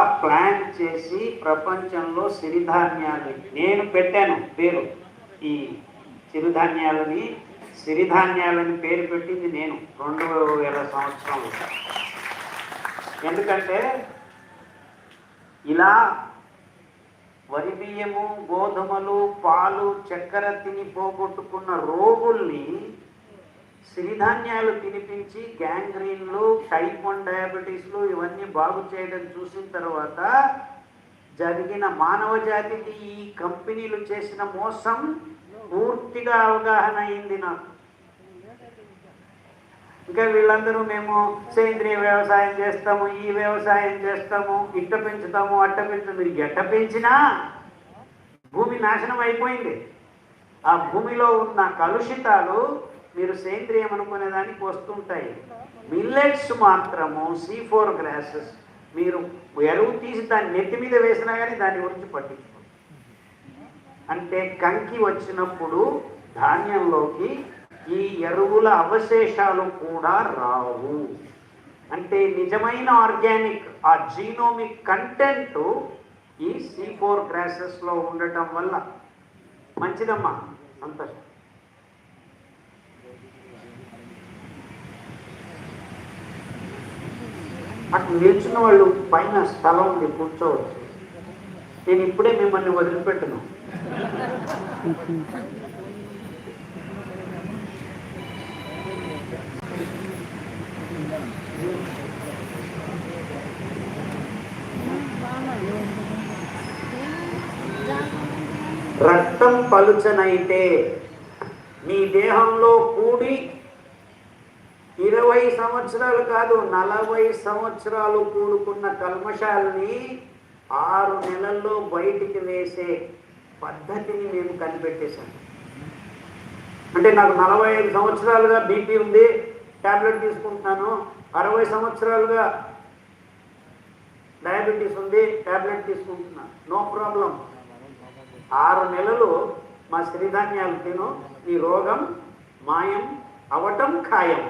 Plan చేసి ప్రపంచంలో సిరిధాన్యాలు నేను పెట్టాను పేరు. ఈ చిరుధాన్యాలని సిరిధాన్యాలని పేరు పెట్టింది నేను రెండు వేల సంవత్సరంలో. ఎందుకంటే ఇలా వరి బియ్యము గోధుమలు పాలు చక్కెర తిని పోగొట్టుకున్న రోగుల్ని సిరిధాన్యాలు తినిపించి గ్యాంగ్రీన్లు టైప్ వన్ డయాబెటీస్లు ఇవన్నీ బాగు చేయడం చూసిన తర్వాత జరిగిన మానవ జాతికి ఈ కంపెనీలు చేసిన మోసం పూర్తిగా అవగాహన అయింది నాకు. ఇంకా వీళ్ళందరూ మేము సేంద్రియ వ్యవసాయం చేస్తాము ఈ వ్యవసాయం చేస్తాము ఇట్ట పెంచుతాము అట్ట పెంచుతాము. మీరు ఎట్ట పెంచినా భూమి నాశనం అయిపోయింది. ఆ భూమిలో ఉన్న కలుషితాలు మీరు సేంద్రియం అనుకునే దానికి వస్తుంటాయి. మిల్లెట్స్ మాత్రము సి ఫోర్ గ్రాసెస్ మీరు ఎరువు తీసి దాన్ని నెత్తి మీద వేసినా కానీ దాని గురించి పట్టించుకోండి అంటే కంకి వచ్చినప్పుడు ధాన్యంలోకి ఈ ఎరువుల అవశేషాలు కూడా రావు. అంటే నిజమైన ఆర్గానిక్ ఆ జీనోమిక్ కంటెంట్ ఈ సి ఫోర్ గ్రాసెస్లో ఉండటం వల్ల మంచిదమ్మా సంతోషం. అక్కడ నిల్చున్న వాళ్ళు పైన స్థలం ఉంది కూర్చోవచ్చు. నేను ఇప్పుడే మిమ్మల్ని వదిలిపెట్టను. రక్తం పలుచనైతే మీ దేహంలో కూడి ఇరవై సంవత్సరాలు కాదు నలభై సంవత్సరాలు కూడుకున్న కల్మషాలని ఆరు నెలల్లో బయటికి వేసే పద్ధతిని మేము కనిపెట్టేశాను అంటే నాకు నలభై ఐదు సంవత్సరాలుగా బీపీ ఉంది ట్యాబ్లెట్ తీసుకుంటున్నాను. అరవై సంవత్సరాలుగా డయాబెటీస్ ఉంది ట్యాబ్లెట్ తీసుకుంటున్నాను నో ప్రాబ్లం. ఆరు నెలలు మా సిరిధాన్యాలు తిను ఈ రోగం మాయం అవటం ఖాయం.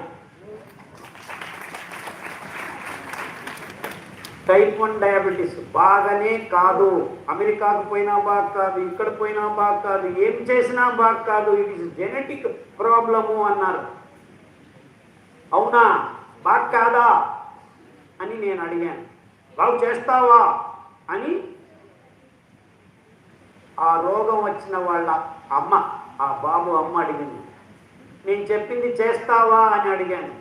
టైప్ వన్ డయాబెటీస్ బాగానే కాదు. అమెరికాకు పోయినా బాగా కాదు ఇక్కడ పోయినా బాగా కాదు ఏం చేసినా బాగా కాదు. ఇట్ ఇస్ జెనెటిక్ ప్రాబ్లము అన్నారు. అవునా? బాగా కాదా? అని నేను అడిగాను. బాగు చేస్తావా? అని ఆ రోగం వచ్చిన వాళ్ళ అమ్మ ఆ బాబు అమ్మ అడిగింది. నేను చెప్పింది చేస్తావా అని అడిగాను.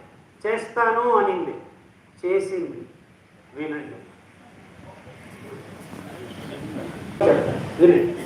చేస్తాను అనింది. చేసింది. వినండి వినండి